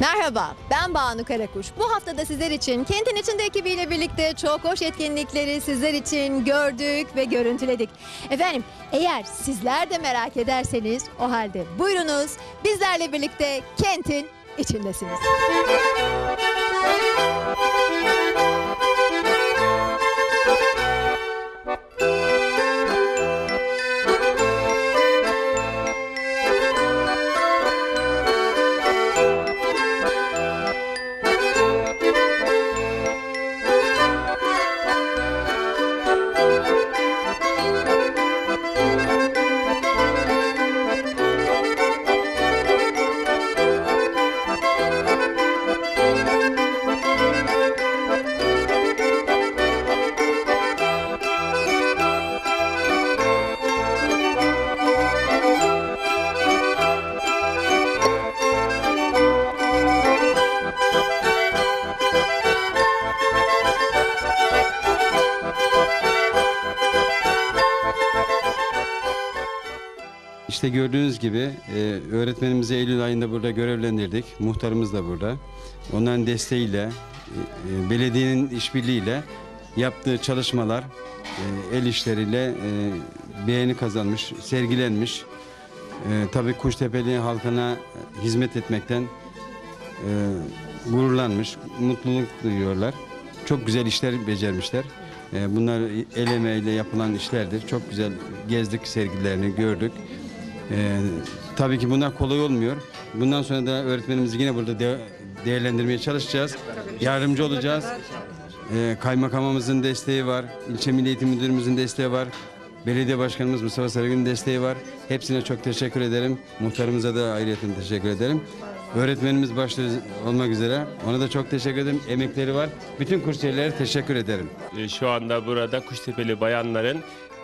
Merhaba, ben Banu Karakuş. Bu hafta da sizler için Kentin İçinde ekibiyle birlikte çok hoş etkinlikleri sizler için gördük ve görüntüledik. Efendim, eğer sizler de merak ederseniz o halde buyurunuz bizlerle birlikte Kentin içindesiniz. İşte gördüğünüz gibi e, öğretmenimizi Eylül ayında burada görevlendirdik. Muhtarımız da burada. Onların desteğiyle, e, e, belediyenin işbirliğiyle yaptığı çalışmalar e, el işleriyle e, beğeni kazanmış, sergilenmiş. E, tabii Kuştepeli halkına hizmet etmekten e, gururlanmış, mutluluk duyuyorlar. Çok güzel işler becermişler. E, bunlar el emeğiyle yapılan işlerdir. Çok güzel gezdik sergilerini, gördük. Ee, tabii ki bunlar kolay olmuyor. Bundan sonra da öğretmenimizi yine burada de- değerlendirmeye çalışacağız. Yardımcı olacağız. Ee, kaymakamımızın desteği var. İlçe Milli Eğitim Müdürümüzün desteği var. Belediye Başkanımız Mustafa Sarıgül'ün desteği var. Hepsine çok teşekkür ederim. Muhtarımıza da ayrıca teşekkür ederim. Öğretmenimiz başta olmak üzere ona da çok teşekkür ederim. Emekleri var. Bütün kursiyerlere teşekkür ederim. E, Şu anda burada Kuştepeli bayanların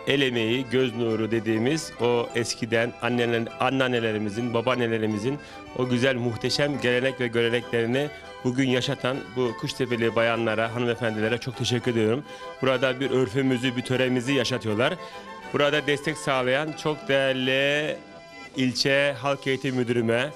el emeği, göz nuru dediğimiz o eskiden anneler, anneannelerimizin, babaannelerimizin o güzel muhteşem gelenek ve göreneklerini bugün yaşatan bu Kuştepeli bayanlara, hanımefendilere çok teşekkür ediyorum. Burada bir örfümüzü, bir töremizi yaşatıyorlar. Burada destek sağlayan çok değerli ilçe halk eğitim müdürüme,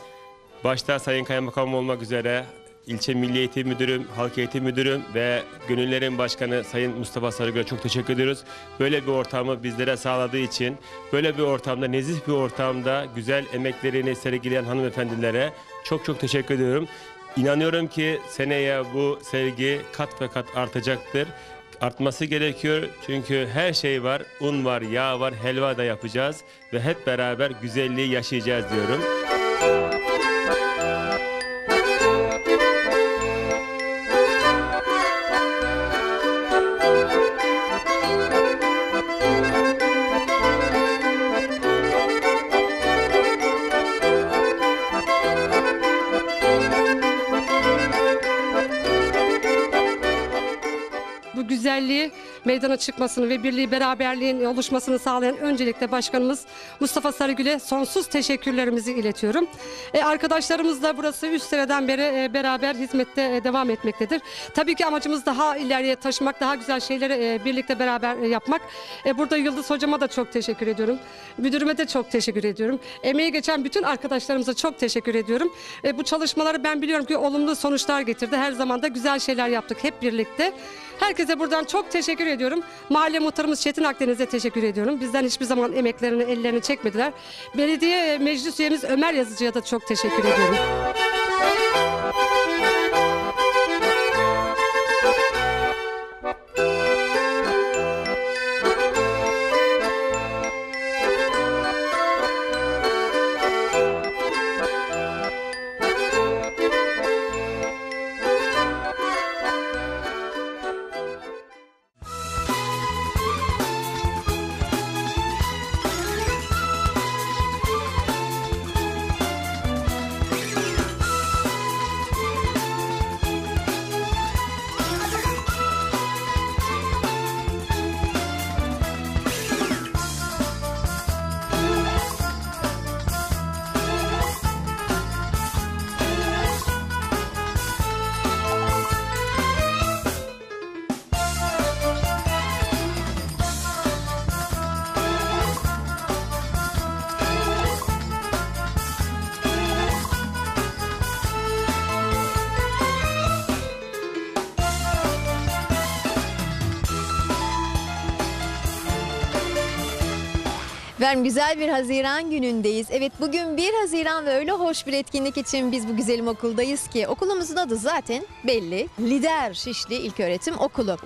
başta Sayın Kaymakam olmak üzere İlçe Milli Eğitim Müdürüm, Halk Eğitim Müdürüm ve Gönüllerin Başkanı Sayın Mustafa Sarıgül'e çok teşekkür ediyoruz. Böyle bir ortamı bizlere sağladığı için, böyle bir ortamda, nezih bir ortamda güzel emeklerini sergileyen hanımefendilere çok çok teşekkür ediyorum. İnanıyorum ki seneye bu sevgi kat ve kat artacaktır. Artması gerekiyor çünkü her şey var, un var, yağ var, helva da yapacağız ve hep beraber güzelliği yaşayacağız diyorum. Güzelliği meydana çıkmasını ve birliği beraberliğin oluşmasını sağlayan öncelikle başkanımız Mustafa Sarıgül'e sonsuz teşekkürlerimizi iletiyorum. E, arkadaşlarımız da burası 3 seneden beri e, beraber hizmette e, devam etmektedir. Tabii ki amacımız daha ileriye taşımak, daha güzel şeyleri e, birlikte beraber e, yapmak. E, burada Yıldız hocama da çok teşekkür ediyorum. Müdürüme de çok teşekkür ediyorum. Emeği geçen bütün arkadaşlarımıza çok teşekkür ediyorum. E, bu çalışmaları ben biliyorum ki olumlu sonuçlar getirdi. Her zaman da güzel şeyler yaptık hep birlikte. Herkese buradan çok teşekkür ediyorum. Mahalle muhtarımız Çetin Akdeniz'e teşekkür ediyorum. Bizden hiçbir zaman emeklerini, ellerini çekmediler. Belediye meclis üyemiz Ömer Yazıcı'ya da çok teşekkür ediyorum. Efendim güzel bir Haziran günündeyiz. Evet bugün 1 Haziran ve öyle hoş bir etkinlik için biz bu güzelim okuldayız ki okulumuzun adı zaten belli. Lider Şişli İlköğretim Okulu.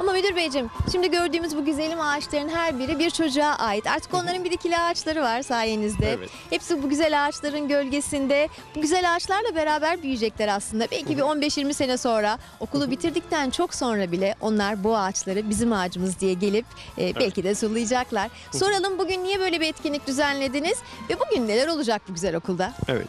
Ama müdür beyciğim şimdi gördüğümüz bu güzelim ağaçların her biri bir çocuğa ait. Artık onların bir dikili ağaçları var sayenizde. Evet. Hepsi bu güzel ağaçların gölgesinde. Bu güzel ağaçlarla beraber büyüyecekler aslında. Belki bir 15-20 sene sonra okulu bitirdikten çok sonra bile onlar bu ağaçları bizim ağacımız diye gelip e, belki de sulayacaklar. Soralım bugün niye böyle bir etkinlik düzenlediniz ve bugün neler olacak bu güzel okulda? Evet.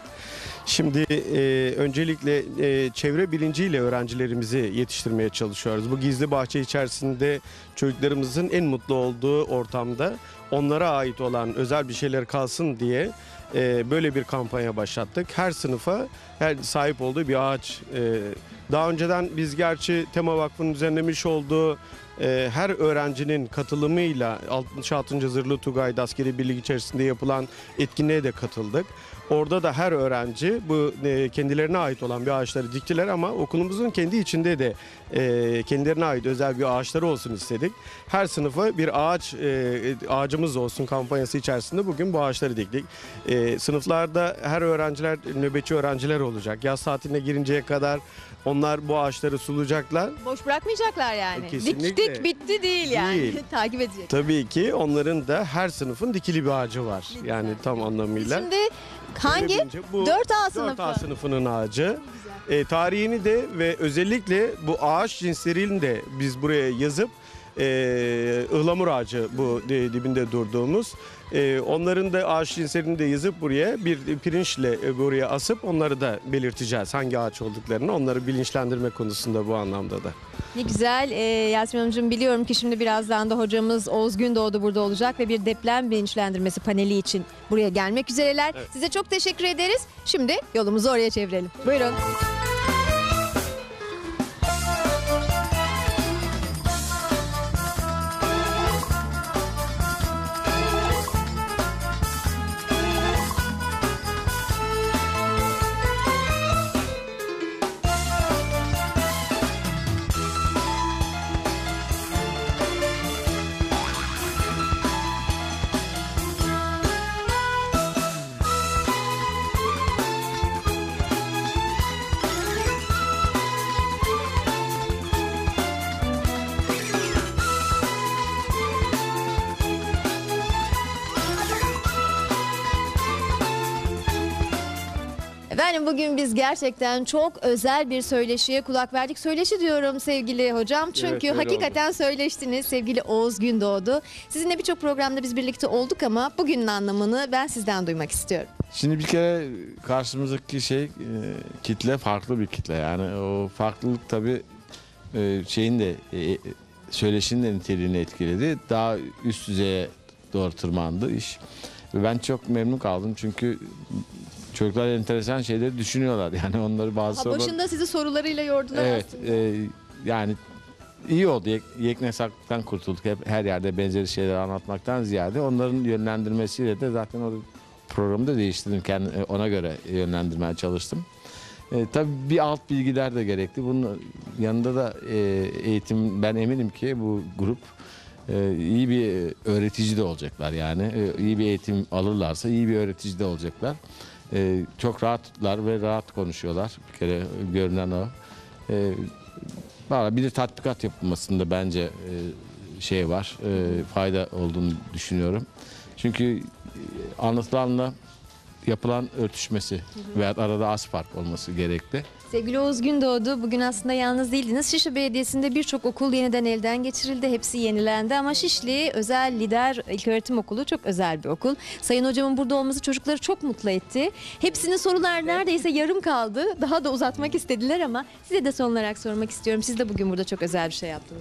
Şimdi e, öncelikle e, çevre bilinciyle öğrencilerimizi yetiştirmeye çalışıyoruz. Bu gizli bahçe içerisinde çocuklarımızın en mutlu olduğu ortamda onlara ait olan özel bir şeyler kalsın diye e, böyle bir kampanya başlattık. Her sınıfa her sahip olduğu bir ağaç. e, daha önceden biz gerçi Tema Vakfı'nın düzenlemiş olduğu e, her öğrencinin katılımıyla 66. Zırhlı Tugay'da askeri birlik içerisinde yapılan etkinliğe de katıldık. Orada da her öğrenci bu e, kendilerine ait olan bir ağaçları diktiler ama okulumuzun kendi içinde de e, kendilerine ait özel bir ağaçları olsun istedik. Her sınıfa bir ağaç e, ağacımız olsun kampanyası içerisinde bugün bu ağaçları diktik. E, sınıflarda her öğrenciler nöbetçi öğrenciler olacak. Yaz tatiline girinceye kadar onlar bu ağaçları sulayacaklar. Boş bırakmayacaklar yani. Kesinlikle. Diktik bitti değil yani. Değil. Takip edecek. Tabii ki onların da her sınıfın dikili bir ağacı var. Yani tam anlamıyla. Şimdi hangi? Bu 4A sınıfı. 4A sınıfının ağacı. E, tarihini de ve özellikle bu ağaç cinslerini de biz buraya yazıp e, ıhlamur ağacı bu de- dibinde durduğumuz. E, onların da ağaç cinslerini de yazıp buraya bir pirinçle e, buraya asıp onları da belirteceğiz. Hangi ağaç olduklarını onları bilinçlendirme konusunda bu anlamda da. Ne güzel. Ee, Yasmin Hanımcığım biliyorum ki şimdi birazdan da hocamız Oğuz Gündoğdu burada olacak ve bir deprem bilinçlendirmesi paneli için buraya gelmek üzereler. Size çok teşekkür ederiz. Şimdi yolumuzu oraya çevirelim. Buyurun. Efendim bugün biz gerçekten çok özel bir söyleşiye kulak verdik. Söyleşi diyorum sevgili hocam. Çünkü öyle hakikaten söyleştiniz sevgili Oğuz Gündoğdu. Sizinle birçok programda biz birlikte olduk ama bugünün anlamını ben sizden duymak istiyorum. Şimdi bir kere karşımızdaki şey e, kitle farklı bir kitle yani o farklılık tabii e, şeyin de e, söyleşinin de niteliğini etkiledi. Daha üst düzeye doğru tırmandı iş. Ve ben çok memnun kaldım çünkü çocuklar enteresan şeyleri düşünüyorlar. Yani onları bazı Ha, sorular- başında sizi sorularıyla yordular Evet, aslında. e, yani iyi oldu. Yek, yeknesaktan kurtulduk. Hep her yerde benzeri şeyler anlatmaktan ziyade onların yönlendirmesiyle de zaten o programı da değiştirdim. Kendi, e, ona göre yönlendirmeye çalıştım. E, tabii bir alt bilgiler de gerekli. Bunun yanında da e, eğitim ben eminim ki bu grup e, iyi bir öğretici de olacaklar yani. E, iyi bir eğitim alırlarsa iyi bir öğretici de olacaklar. E, çok rahatlar ve rahat konuşuyorlar. Bir kere görünen o. E, bir de tatbikat yapılmasında bence e, şey var, e, fayda olduğunu düşünüyorum. Çünkü e, anlatılanla yapılan örtüşmesi veya arada az fark olması gerekli. Sevgili Oğuz Gündoğdu bugün aslında yalnız değildiniz. Şişli Belediyesi'nde birçok okul yeniden elden geçirildi. Hepsi yenilendi ama Şişli Özel Lider İlköğretim Okulu çok özel bir okul. Sayın hocamın burada olması çocukları çok mutlu etti. Hepsinin sorular neredeyse yarım kaldı. Daha da uzatmak istediler ama size de son olarak sormak istiyorum. Siz de bugün burada çok özel bir şey yaptınız.